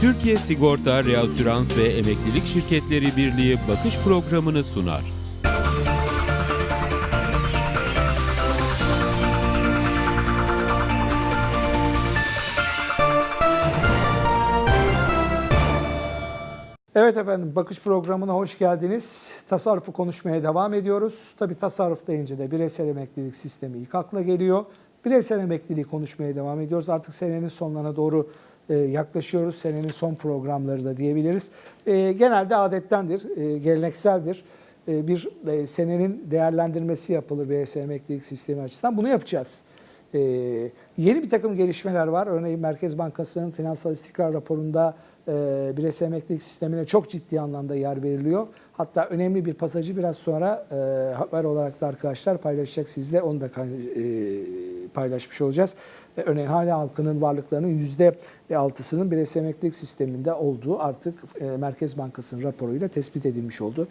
Türkiye Sigorta, Reasürans ve Emeklilik Şirketleri Birliği bakış programını sunar. Evet efendim bakış programına hoş geldiniz. Tasarrufu konuşmaya devam ediyoruz. Tabi tasarruf deyince de bireysel emeklilik sistemi ilk akla geliyor. Bireysel emekliliği konuşmaya devam ediyoruz. Artık senenin sonlarına doğru yaklaşıyoruz. Senenin son programları da diyebiliriz. E, genelde adettendir, e, gelenekseldir. Bir e, senenin değerlendirmesi yapılır bireysel emeklilik sistemi açısından. Bunu yapacağız. Ee, yeni bir takım gelişmeler var. Örneğin Merkez Bankası'nın finansal istikrar raporunda e, bireysel emeklilik sistemine çok ciddi anlamda yer veriliyor. Hatta önemli bir pasajı biraz sonra e, haber olarak da arkadaşlar paylaşacak sizle. Onu da e, paylaşmış olacağız. E, örneğin hane halkının varlıklarının %6'sının bireysel emeklilik sisteminde olduğu artık e, Merkez Bankası'nın raporuyla tespit edilmiş oldu.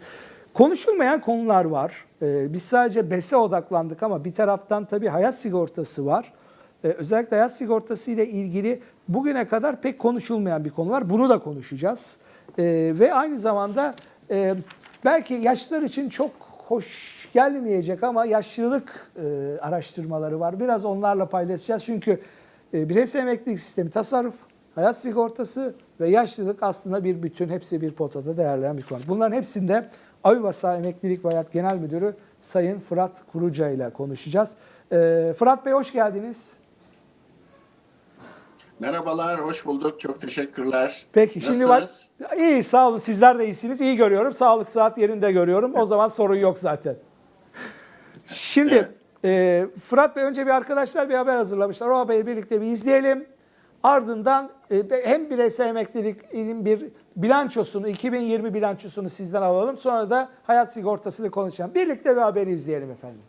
Konuşulmayan konular var. Ee, biz sadece BES'e odaklandık ama bir taraftan tabii hayat sigortası var. Ee, özellikle hayat sigortası ile ilgili bugüne kadar pek konuşulmayan bir konu var. Bunu da konuşacağız. Ve aynı zamanda e, belki yaşlılar için çok hoş gelmeyecek ama yaşlılık e, araştırmaları var. Biraz onlarla paylaşacağız. Çünkü e, bireysel emeklilik sistemi tasarruf, hayat sigortası ve yaşlılık aslında bir bütün, hepsi bir potada değerlenen bir konu. Bunların hepsinde Avivasa Emeklilik ve Hayat Genel Müdürü Sayın Fırat Kuruca ile konuşacağız. Ee, Fırat Bey hoş geldiniz. Merhabalar, hoş bulduk. Çok teşekkürler. Peki şimdi var. Nasılsınız? İyi sağ olun. Sizler de iyisiniz. İyi görüyorum. Sağlık saat yerinde görüyorum. O zaman sorun yok zaten. Şimdi Evet. e, Fırat Bey önce bir arkadaşlar bir haber hazırlamışlar. O haberi birlikte bir izleyelim. Ardından e, hem bireysel emekliliğin bir bilançosunu, 2020 bilançosunu sizden alalım. Sonra da hayat sigortasını konuşalım. Birlikte bir haberi izleyelim efendim.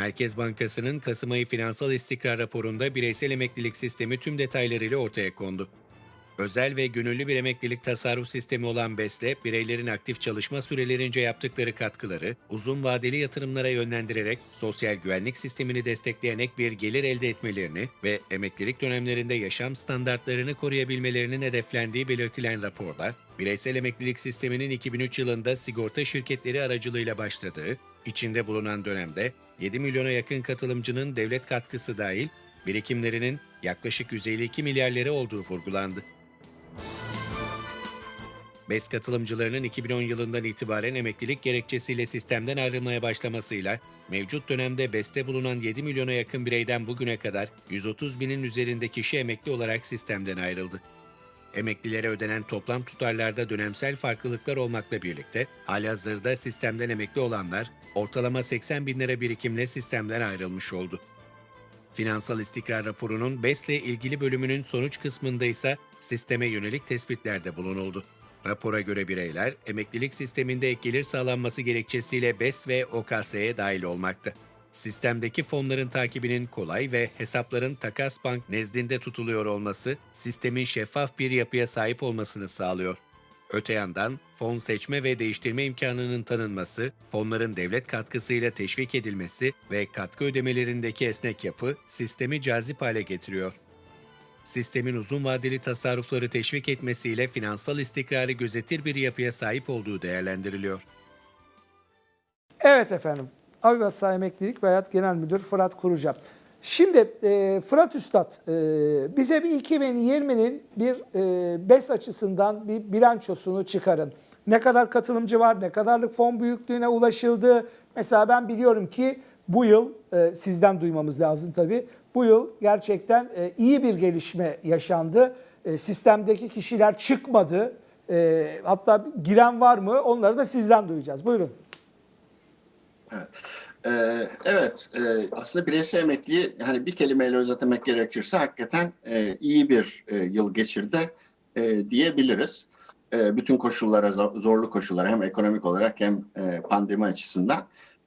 Merkez Bankası'nın Kasım ayı finansal istikrar raporunda bireysel emeklilik sistemi tüm detaylarıyla ortaya kondu. Özel ve gönüllü bir emeklilik tasarruf sistemi olan BES'le bireylerin aktif çalışma sürelerince yaptıkları katkıları uzun vadeli yatırımlara yönlendirerek sosyal güvenlik sistemini destekleyen ek bir gelir elde etmelerini ve emeklilik dönemlerinde yaşam standartlarını koruyabilmelerinin hedeflendiği belirtilen raporda, bireysel emeklilik sisteminin 2003 yılında sigorta şirketleri aracılığıyla başladığı, içinde bulunan dönemde 7 milyona yakın katılımcının devlet katkısı dahil birikimlerinin yaklaşık 152 milyar lira olduğu vurgulandı. BES katılımcılarının 2010 yılından itibaren emeklilik gerekçesiyle sistemden ayrılmaya başlamasıyla mevcut dönemde BES'te bulunan 7 milyona yakın bireyden bugüne kadar 130 binin üzerinde kişi emekli olarak sistemden ayrıldı. Emeklilere ödenen toplam tutarlarda dönemsel farklılıklar olmakla birlikte halihazırda sistemden emekli olanlar ortalama 80 bin lira birikimle sistemden ayrılmış oldu. Finansal istikrar raporunun BES'le ilgili bölümünün sonuç kısmında ise sisteme yönelik tespitlerde bulunuldu. Rapora göre bireyler emeklilik sisteminde ek gelir sağlanması gerekçesiyle BES ve OKS'ye dahil olmakta. Sistemdeki fonların takibinin kolay ve hesapların takas bank nezdinde tutuluyor olması sistemin şeffaf bir yapıya sahip olmasını sağlıyor. Öte yandan fon seçme ve değiştirme imkanının tanınması, fonların devlet katkısıyla teşvik edilmesi ve katkı ödemelerindeki esnek yapı sistemi cazip hale getiriyor. Sistemin uzun vadeli tasarrufları teşvik etmesiyle finansal istikrarı gözetir bir yapıya sahip olduğu değerlendiriliyor. Evet efendim. Avivasa Emeklilik ve Hayat Genel Müdür Fırat Kuruca. Şimdi e, Fırat Üstad e, bize bir 2020'nin bir e, BES açısından bir bilançosunu çıkarın. Ne kadar katılımcı var, ne kadarlık fon büyüklüğüne ulaşıldı. Mesela ben biliyorum ki bu yıl e, sizden duymamız lazım tabii. Bu yıl gerçekten e, iyi bir gelişme yaşandı. E, sistemdeki kişiler çıkmadı. E, hatta giren var mı onları da sizden duyacağız. Buyurun. Evet. Ee, evet, e, aslında bireysel emekliyi hani bir kelimeyle özetlemek gerekirse hakikaten e, iyi bir e, yıl geçirdi e, diyebiliriz. E, bütün koşullara, zo- zorlu koşullara hem ekonomik olarak hem e, pandemi açısından.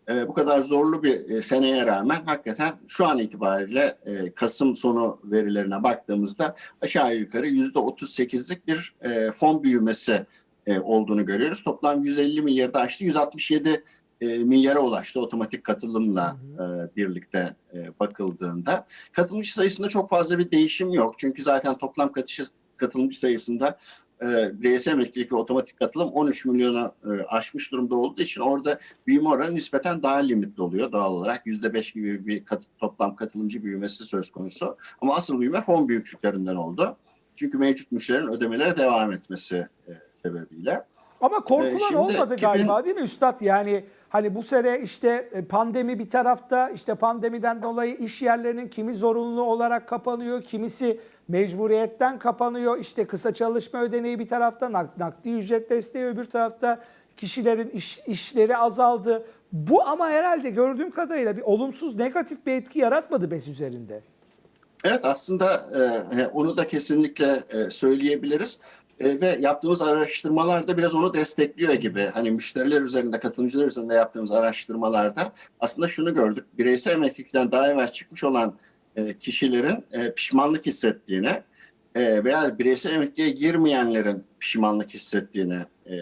E, bu kadar zorlu bir e, seneye rağmen hakikaten şu an itibariyle e, Kasım sonu verilerine baktığımızda aşağı yukarı yüzde 38'lik bir e, fon büyümesi e, olduğunu görüyoruz. Toplam 150 milyarda aştı. 167 e, milyara ulaştı otomatik katılımla e, birlikte e, bakıldığında. Katılımcı sayısında çok fazla bir değişim yok. Çünkü zaten toplam katışı, katılımcı sayısında e, bireysel emeklilik ve otomatik katılım 13 milyona e, aşmış durumda olduğu için orada büyüme oranı nispeten daha limitli oluyor doğal olarak. %5 gibi bir kat, toplam katılımcı büyümesi söz konusu. Ama asıl büyüme fon büyüklüklerinden oldu. Çünkü mevcut müşterilerin ödemelere devam etmesi e, sebebiyle. Ama korkulan Ee, olmadı 2000 galiba değil mi Üstad? Yani hani bu sene işte e, pandemi bir tarafta işte pandemiden dolayı iş yerlerinin kimi zorunlu olarak kapanıyor, kimisi mecburiyetten kapanıyor. İşte kısa çalışma ödeneği bir tarafta, nak- nakdi ücret desteği öbür tarafta kişilerin iş, işleri azaldı. Bu ama herhalde gördüğüm kadarıyla bir olumsuz negatif bir etki yaratmadı BES üzerinde. Evet aslında e, onu da kesinlikle e, söyleyebiliriz. E, ve yaptığımız araştırmalarda biraz onu destekliyor gibi. Hani müşteriler üzerinde, katılımcılar üzerinde yaptığımız araştırmalarda aslında şunu gördük. Bireysel emeklilikten daha evvel çıkmış olan e, kişilerin e, pişmanlık hissettiğini e, veya bireysel emekliye girmeyenlerin pişmanlık hissettiğini e,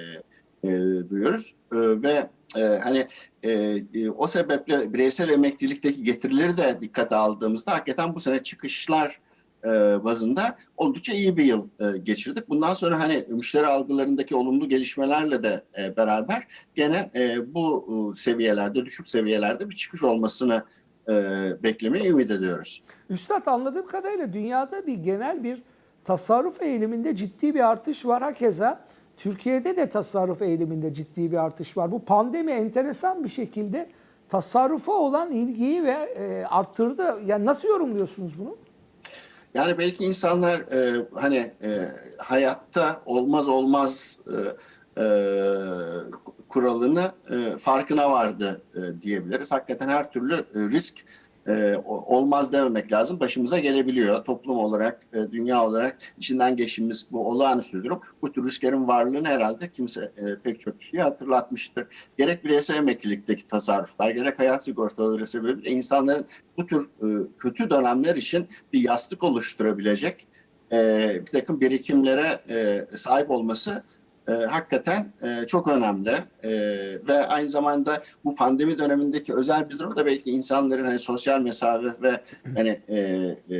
e, duyuyoruz. E, ve e, hani e, e, o sebeple bireysel emeklilikteki getirileri de dikkate aldığımızda hakikaten bu sene çıkışlar e, bazında oldukça iyi bir yıl e, geçirdik. Bundan sonra hani müşteri algılarındaki olumlu gelişmelerle de e, beraber gene bu seviyelerde, düşük seviyelerde bir çıkış olmasını beklemeyi ümit ediyoruz. Üstad anladığım kadarıyla dünyada bir genel bir tasarruf eğiliminde ciddi bir artış var. Hakeza Türkiye'de de tasarruf eğiliminde ciddi bir artış var. Bu pandemi enteresan bir şekilde tasarrufa olan ilgiyi ve e, arttırdı. Yani nasıl yorumluyorsunuz bunu? Yani belki insanlar e, hani e, hayatta olmaz olmaz e, e, kuralını e, farkına vardı e, diyebiliriz. Hakikaten her türlü e, risk e, olmaz dememek lazım. Başımıza gelebiliyor. Toplum olarak, e, dünya olarak içinden geçtiğimiz bu olağanüstü durum. Bu tür risklerin varlığını herhalde kimse e, pek çok kişiye hatırlatmıştır. Gerek bireysel emeklilikteki tasarruflar, gerek hayat sigortaları sebebiyle insanların bu tür e, kötü dönemler için bir yastık oluşturabilecek e, bir takım birikimlere e, sahip olması e, hakikaten e, çok önemli E, ve aynı zamanda bu pandemi dönemindeki özel bir durum da belki insanların hani sosyal mesafe ve hani e, e,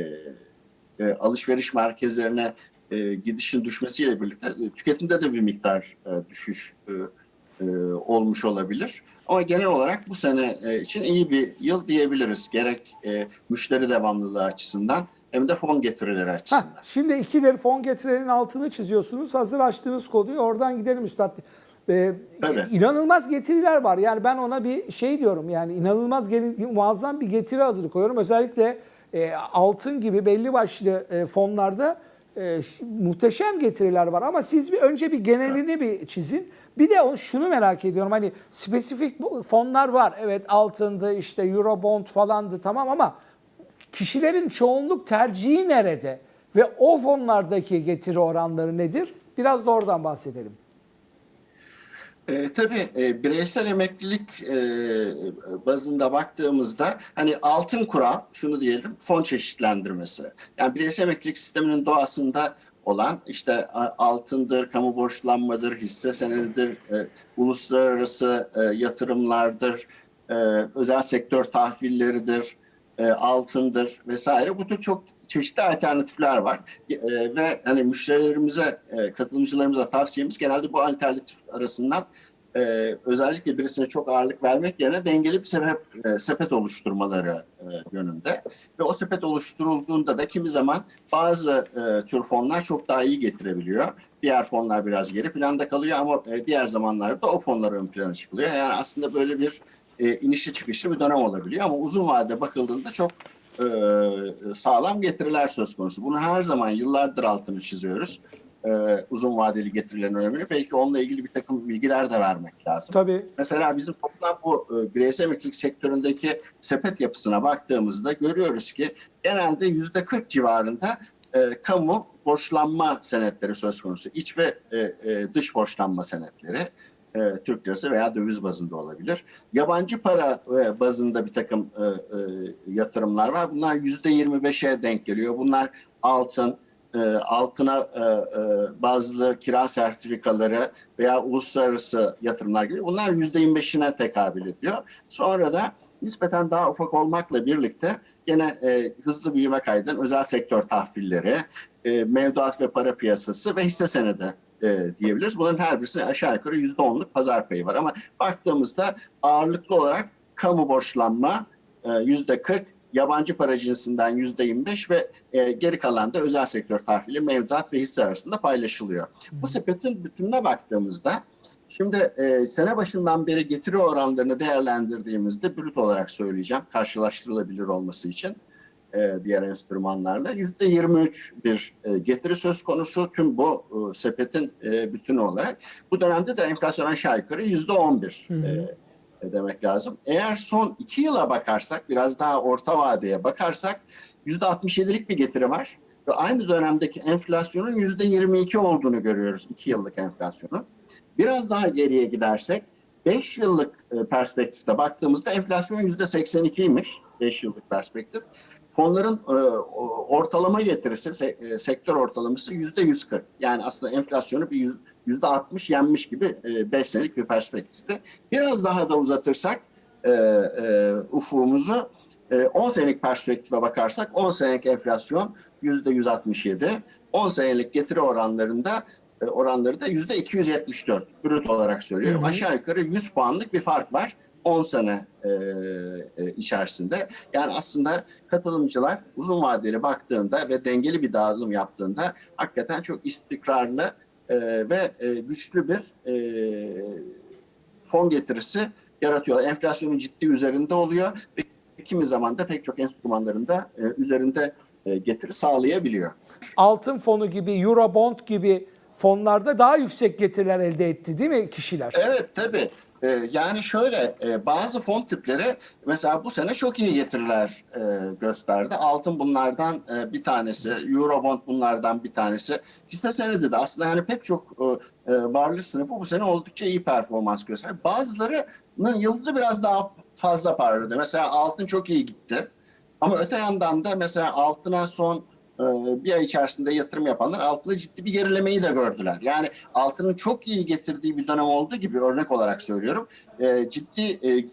e, alışveriş merkezlerine e, gidişin düşmesiyle birlikte e, tüketimde de bir miktar e, düşüş e, e, olmuş olabilir. Ama genel olarak bu sene e, için iyi bir yıl diyebiliriz. Gerek e, müşteri devamlılığı açısından hem de fon getirileri açısından. şimdi ikileri fon getirenin altını çiziyorsunuz. Hazır açtığınız konuyu oradan gidelim Üstad. Ee, Tabii. inanılmaz getiriler var. Yani ben ona bir şey diyorum. Yani inanılmaz muazzam bir getiri adını koyuyorum. Özellikle e, altın gibi belli başlı e, fonlarda e, muhteşem getiriler var. Ama siz bir önce bir genelini bir çizin. Bir de o- şunu merak ediyorum. Hani spesifik fonlar var. Evet altındı işte Eurobond falandı tamam ama kişilerin çoğunluk tercihi nerede? Ve o fonlardaki getiri oranları nedir? Biraz da oradan bahsedelim. E, tabii e, bireysel emeklilik e, bazında baktığımızda hani altın kural şunu diyelim fon çeşitlendirmesi. Yani bireysel emeklilik sisteminin doğasında olan işte altındır, kamu borçlanmadır, hisse senedidir, e, uluslararası e, yatırımlardır, e, özel sektör tahvilleridir, e, altındır vesaire. Bu tür çok çeşitli alternatifler var. E, ve hani müşterilerimize, e, katılımcılarımıza tavsiyemiz genelde bu alternatif arasından e, özellikle birisine çok ağırlık vermek yerine dengeli bir sebep, e, sepet oluşturmaları e, yönünde. Ve o sepet oluşturulduğunda da kimi zaman bazı e, tür fonlar çok daha iyi getirebiliyor. Diğer fonlar biraz geri planda kalıyor ama e, diğer zamanlarda o fonlar ön plana çıkılıyor. Yani aslında böyle bir e, inişli çıkışlı bir dönem olabiliyor ama uzun vadede bakıldığında çok e, sağlam getiriler söz konusu. Bunu her zaman yıllardır altını çiziyoruz. E, uzun vadeli getirilerin önemini. Belki onunla ilgili bir takım bilgiler de vermek lazım. Tabii. Mesela bizim toplam bu e, bireysel emeklilik sektöründeki sepet yapısına baktığımızda görüyoruz ki genelde yüzde 40 civarında e, kamu borçlanma senetleri söz konusu. İç ve e, e, dış borçlanma senetleri. E, Türk lirası veya döviz bazında olabilir. Yabancı para e, bazında bir takım e, e, yatırımlar var. Bunlar yüzde 25'e denk geliyor. Bunlar altın, e, altına e, e, bazı kira sertifikaları veya uluslararası yatırımlar gibi bunlar yüzde 25'ine tekabül ediyor. Sonra da nispeten daha ufak olmakla birlikte yine e, hızlı büyüme kaydeden özel sektör tahvilleri, e, mevduat ve para piyasası ve hisse senedi e, diyebiliriz. Bunların her birisine aşağı yukarı yüzde onluk pazar payı var. Ama baktığımızda ağırlıklı olarak kamu borçlanma e, yüzde 40, yabancı para cinsinden yüzde 25 ve e, geri kalan da özel sektör tahvili, mevduat ve hisse arasında paylaşılıyor. Bu sepetin bütününe baktığımızda Şimdi e, sene başından beri getiri oranlarını değerlendirdiğimizde brüt olarak söyleyeceğim karşılaştırılabilir olması için e, diğer enstrümanlarla yüzde 23 bir e, getiri söz konusu tüm bu e, sepetin e, bütünü olarak. Bu dönemde de enflasyon aşağı yukarı yüzde 11 Hı hı. e, demek lazım. Eğer son iki yıla bakarsak biraz daha orta vadeye bakarsak yüzde 67'lik bir getiri var. Ve aynı dönemdeki enflasyonun yüzde 22 olduğunu görüyoruz iki yıllık enflasyonun. Biraz daha geriye gidersek 5 yıllık perspektifte baktığımızda enflasyon yüzde 82'ymiş 5 yıllık perspektif. Fonların e, ortalama getirisi, se- e, sektör ortalaması yüzde 140. Yani aslında enflasyonu bir yüz- yüzde 60 yenmiş gibi 5 senelik bir perspektifte. Biraz daha da uzatırsak e, e, ufuğumuzu e, 10 senelik perspektife bakarsak 10 senelik enflasyon yüzde 167. 10 senelik getiri oranlarında e, oranları da yüzde 274 brüt olarak söylüyorum. Hı hı. Aşağı yukarı 100 puanlık bir fark var 10 sene e, e, içerisinde. Yani aslında katılımcılar uzun vadeli baktığında ve dengeli bir dağılım yaptığında hakikaten çok istikrarlı e, ve e, güçlü bir e, fon getirisi yaratıyor. Enflasyonun ciddi üzerinde oluyor ve kimi zaman da pek çok enstrümanlarında e, üzerinde e, getiri sağlayabiliyor. Altın fonu gibi, Eurobond gibi fonlarda daha yüksek getiriler elde etti değil mi kişiler? Evet tabii. Ee, yani şöyle e, bazı fon tipleri mesela bu sene çok iyi getiriler e, gösterdi. Altın bunlardan e, bir tanesi, Eurobond bunlardan bir tanesi. Hisse senedi de aslında yani pek çok e, varlık sınıfı bu sene oldukça iyi performans gösterdi. Bazılarının yıldızı biraz daha fazla parladı. Mesela altın çok iyi gitti. Ama öte yandan da mesela altına son bir ay içerisinde yatırım yapanlar altında ciddi bir gerilemeyi de gördüler. Yani altının çok iyi getirdiği bir dönem olduğu gibi örnek olarak söylüyorum. E, ciddi e, e,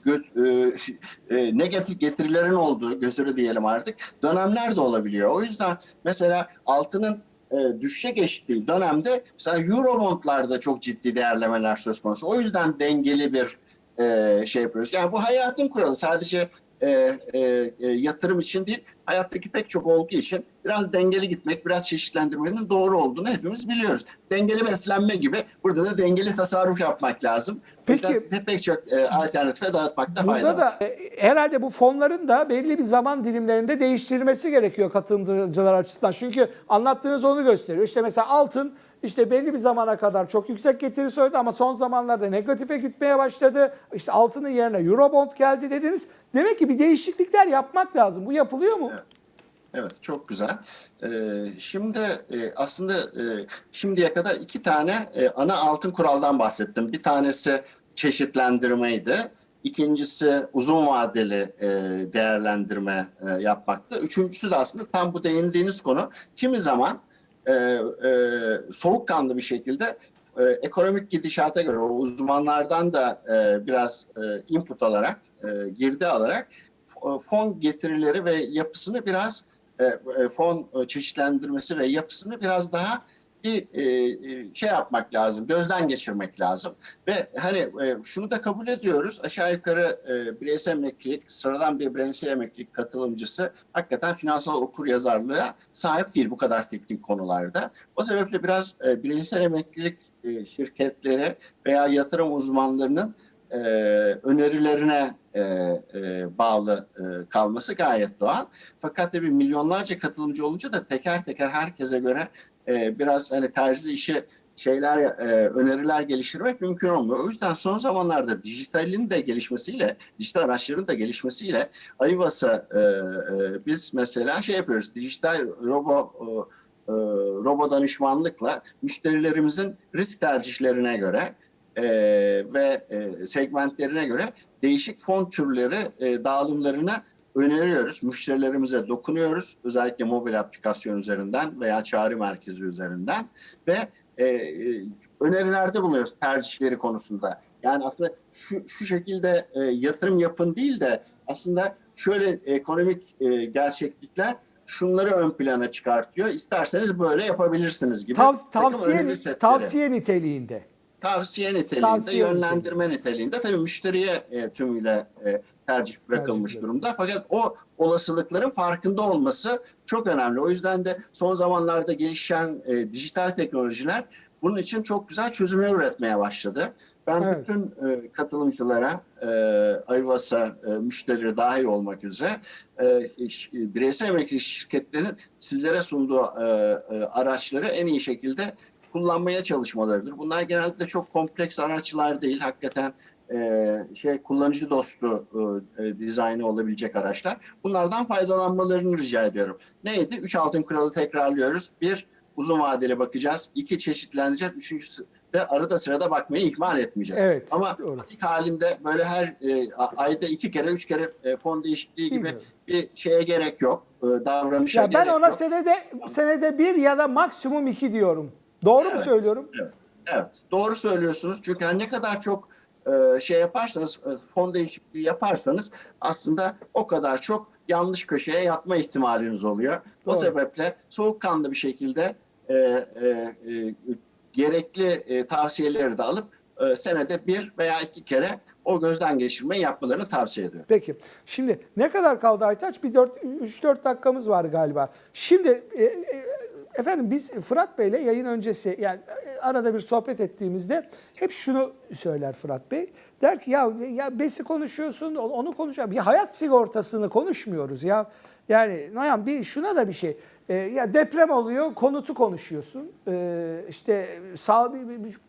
e, negatif getirilerin olduğu, götürü diyelim artık, dönemler de olabiliyor. O yüzden mesela altının e, düşüşe geçtiği dönemde mesela Eurobondlarda çok ciddi değerlemeler söz konusu. O yüzden dengeli bir e, şey yapıyoruz. Yani bu hayatın kuralı sadece e, e, e, yatırım için değil, hayattaki pek çok olgu için biraz dengeli gitmek, biraz çeşitlendirmenin doğru olduğunu hepimiz biliyoruz. Dengeli beslenme gibi burada da dengeli tasarruf yapmak lazım. Peki- pek, çok e, alternatife dağıtmakta fayda Burada var. da e, herhalde bu fonların da belli bir zaman dilimlerinde değiştirilmesi gerekiyor katılımcılar açısından. Çünkü anlattığınız onu gösteriyor. İşte mesela altın işte belli bir zamana kadar çok yüksek getiri söyledi ama son zamanlarda negatife gitmeye başladı. İşte altının yerine Eurobond geldi dediniz. Demek ki bir değişiklikler yapmak lazım. Bu yapılıyor mu? Evet. Evet çok güzel. Ee, şimdi e, aslında e, şimdiye kadar iki tane e, ana altın kuraldan bahsettim. Bir tanesi çeşitlendirmeydi. İkincisi uzun vadeli e, değerlendirme e, yapmaktı. Üçüncüsü de aslında tam bu değindiğiniz konu. Kimi zaman e, e, soğukkanlı bir şekilde e, ekonomik gidişata göre o uzmanlardan da e, biraz e, input alarak, e, girdi alarak fon getirileri ve yapısını biraz fon e, çeşitlendirmesi ve yapısını biraz daha bir e, e, şey yapmak lazım, gözden geçirmek lazım. Ve hani e, şunu da kabul ediyoruz, aşağı yukarı e, bireysel emeklilik, sıradan bir bireysel emeklilik katılımcısı hakikaten finansal okur yazarlığa sahip değil bu kadar teknik konularda. O sebeple biraz e, bireysel emeklilik e, şirketleri veya yatırım uzmanlarının e, önerilerine e, e, bağlı e, kalması gayet doğal. Fakat tabii milyonlarca katılımcı olunca da teker teker herkese göre e, biraz hani terzi işi şeyler e, öneriler geliştirmek mümkün olmuyor. O yüzden son zamanlarda dijitalin de gelişmesiyle, dijital araçların da gelişmesiyle Ayvas'a e, e, biz mesela şey yapıyoruz. Dijital robo e, robo danışmanlıkla müşterilerimizin risk tercihlerine göre e, ve e, segmentlerine göre değişik fon türleri e, dağılımlarına öneriyoruz. Müşterilerimize dokunuyoruz. Özellikle mobil aplikasyon üzerinden veya çağrı merkezi üzerinden ve e, e, önerilerde bulunuyoruz tercihleri konusunda. Yani aslında şu, şu şekilde e, yatırım yapın değil de aslında şöyle ekonomik e, gerçeklikler şunları ön plana çıkartıyor. İsterseniz böyle yapabilirsiniz gibi. Tav- tavsiye, tavsiye niteliğinde. Tavsiye niteliğinde, Tavsiye yönlendirme niteliğinde. Tabii müşteriye e, tümüyle e, tercih bırakılmış Tercihleri. durumda. Fakat o olasılıkların farkında olması çok önemli. O yüzden de son zamanlarda gelişen e, dijital teknolojiler bunun için çok güzel çözümler üretmeye başladı. Ben Evet. bütün e, katılımcılara, e, Ayvas'a, e, müşterileri dahil olmak üzere e, iş- bireysel emeklilik şirketlerinin sizlere sunduğu e, e, araçları en iyi şekilde kullanmaya çalışmalarıdır. Bunlar genelde çok kompleks araçlar değil. Hakikaten e, şey kullanıcı dostu e, e, dizaynı olabilecek araçlar. Bunlardan faydalanmalarını rica ediyorum. Neydi? Üç altın kuralı tekrarlıyoruz. Bir, uzun vadeli bakacağız. İki, çeşitlendireceğiz. Üçüncüsü de arada sırada bakmayı ihmal etmeyeceğiz. Evet, Ama doğru. ilk halinde böyle her e, ayda iki kere, üç kere e, fon değişikliği gibi Bilmiyorum. bir şeye gerek yok. E, davranışa Ya ben gerek ona yok. senede senede bir ya da maksimum iki diyorum. Doğru mu Evet. söylüyorum? Evet, doğru söylüyorsunuz. Çünkü her ne kadar çok e, şey yaparsanız, e, fon değişikliği yaparsanız aslında o kadar çok yanlış köşeye yatma ihtimaliniz oluyor. Doğru. O sebeple soğukkanlı bir şekilde e, e, e, gerekli e, tavsiyeleri de alıp e, senede bir veya iki kere o gözden geçirmeyi yapmalarını tavsiye ediyorum. Peki. Şimdi ne kadar kaldı Aytaç? Bir 3-4 dakikamız var galiba. Şimdi e, e, efendim biz Fırat Bey'le yayın öncesi yani e, arada bir sohbet ettiğimizde hep şunu söyler Fırat Bey. Der ki ya ya besi konuşuyorsun, onu- onu konuşuyor. Bir hayat sigortasını konuşmuyoruz ya. Yani Noyan bir şuna da bir şey. E, ya deprem oluyor, konutu konuşuyorsun. E, işte sağ,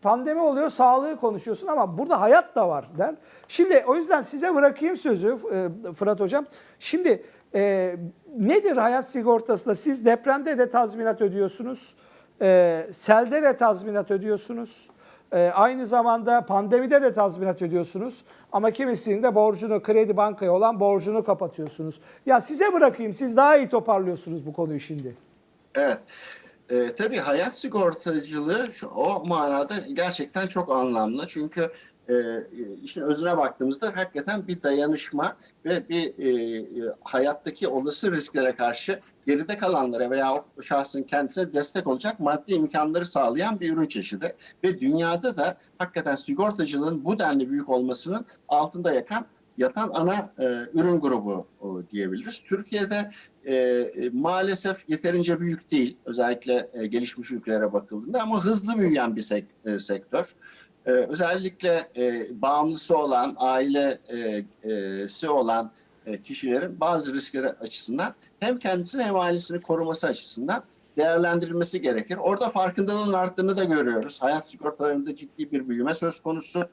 pandemi oluyor, sağlığı konuşuyorsun ama burada hayat da var der. Şimdi o yüzden size bırakayım sözü e, Fırat Hocam. Şimdi e, nedir hayat sigortasında? Siz depremde de tazminat ödüyorsunuz. E, selde de tazminat ödüyorsunuz. E, aynı zamanda pandemide de tazminat ödüyorsunuz. Ama kimisinin de borcunu, kredi bankaya olan borcunu kapatıyorsunuz. Ya size bırakayım, siz daha iyi toparlıyorsunuz bu konuyu şimdi. Evet. Ee, tabii hayat sigortacılığı şu, o manada gerçekten çok anlamlı. Çünkü e, işin özüne baktığımızda hakikaten bir dayanışma ve bir e, e, hayattaki olası risklere karşı geride kalanlara veya o şahsın kendisine destek olacak maddi imkanları sağlayan bir ürün çeşidi. Ve dünyada da hakikaten sigortacılığın bu denli büyük olmasının altında yakan yatan ana e, ürün grubu o, diyebiliriz. Türkiye'de e, e, maalesef yeterince büyük değil. Özellikle e, gelişmiş ülkelere bakıldığında ama hızlı büyüyen bir sek- e, sektör. E, özellikle e, bağımlısı olan, ailesi olan e, kişilerin bazı riskleri açısından hem kendisini hem ailesini koruması açısından değerlendirilmesi gerekir. Orada farkındalığın arttığını da görüyoruz. Hayat sigortalarında ciddi bir büyüme söz konusu.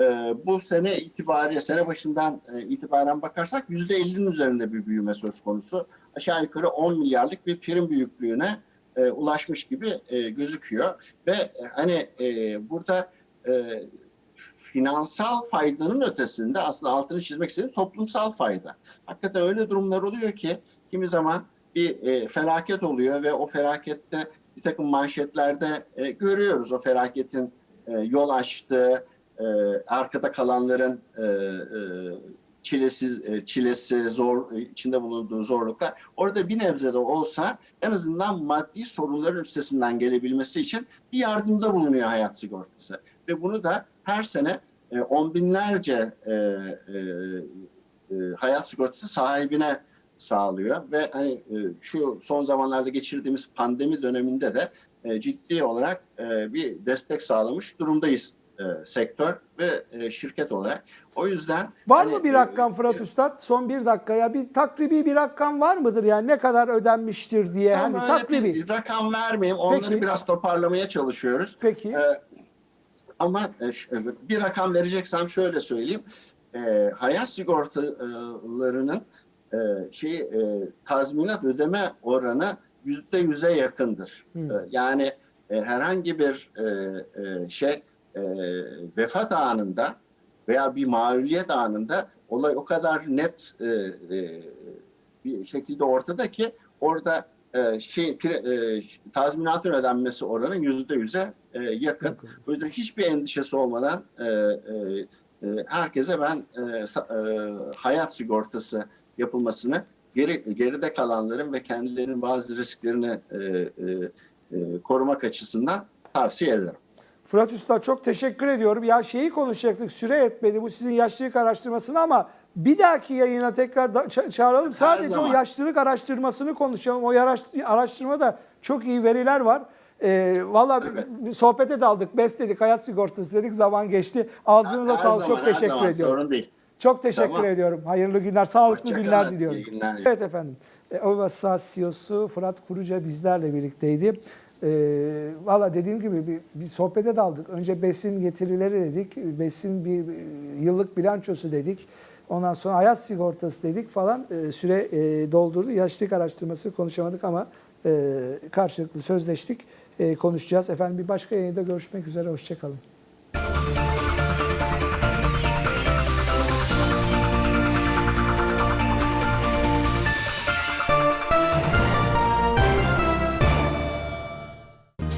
Ee, bu sene itibariyle sene başından e, itibaren bakarsak yüzde 50'nin üzerinde bir büyüme söz konusu. Aşağı yukarı 10 milyarlık bir prim büyüklüğüne e, ulaşmış gibi e, gözüküyor. Ve e, hani e, burada e, finansal faydanın ötesinde aslında altını çizmek istediğim toplumsal fayda. Hakikaten öyle durumlar oluyor ki kimi zaman bir e, felaket oluyor ve o felakette bir takım manşetlerde e, görüyoruz. O felaketin e, yol açtığı, e, arkada kalanların e, e, çilesi, e, çilesi, zor e, içinde bulunduğu zorluklar. Orada bir nebze de olsa en azından maddi sorunların üstesinden gelebilmesi için bir yardımda bulunuyor hayat sigortası ve bunu da her sene e, on binlerce e, e, e, hayat sigortası sahibine sağlıyor ve hani e, şu son zamanlarda geçirdiğimiz pandemi döneminde de e, ciddi olarak e, bir destek sağlamış durumdayız e, sektör ve e, şirket olarak. O yüzden Var hani, mı bir e, rakam Fırat Üstad? Son bir dakikaya bir takribi bir rakam var mıdır? Yani ne kadar ödenmiştir diye. Hani takribi. bir rakam vermeyeyim. Onları Peki. biraz toparlamaya çalışıyoruz. Peki. Ee, ama e, ş- bir rakam vereceksem şöyle söyleyeyim. Ee, hayat sigortalarının e, şey e, tazminat ödeme oranı yüzde yüze yakındır. Hmm. Ee, yani e, herhangi bir e, e, şey e, vefat anında veya bir mağluliyet anında olay o kadar net e, e, bir şekilde ortada ki orada e, şey pre- e, tazminatın ödenmesi oranı yüzde yüze e, yakın. Yakın. O yüzden hiçbir endişesi olmadan e, e, e, herkese ben e, e, hayat sigortası yapılmasını geri, geride kalanların ve kendilerinin bazı risklerini e, e, e, korumak açısından tavsiye ederim. Fırat Usta çok teşekkür ediyorum. Ya şeyi konuşacaktık süre yetmedi bu sizin yaşlılık araştırmasını ama bir dahaki yayına tekrar da- ça- çağıralım. Sadece zaman. o yaşlılık araştırmasını konuşalım. O yaraş- araştırmada çok iyi veriler var. Ee, Valla Evet. bir sohbete daldık. Bes dedik, hayat sigortası dedik. Zaman geçti. Ağzınıza Her sağlık. zaman, Çok her teşekkür zaman, ediyorum. Sorun değil. Çok teşekkür Tamam. ediyorum. Hayırlı günler, sağlıklı Hoşça günler kalın, diliyorum. iyi günler. Evet efendim. E, Ovasas CEO'su Fırat Kuruca bizlerle birlikteydi. E, Valla dediğim gibi bir, bir sohbete daldık. Önce besin getirileri dedik. Besin bir e, yıllık bilançosu dedik. Ondan sonra hayat sigortası dedik falan. E, süre e, doldurdu. Yaşlılık araştırması konuşamadık ama e, karşılıklı sözleştik. E, konuşacağız. Efendim bir başka yayında görüşmek üzere. Hoşçakalın.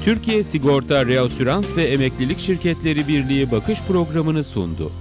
Türkiye Sigorta Reasürans ve Emeklilik Şirketleri Birliği bakış programını sundu.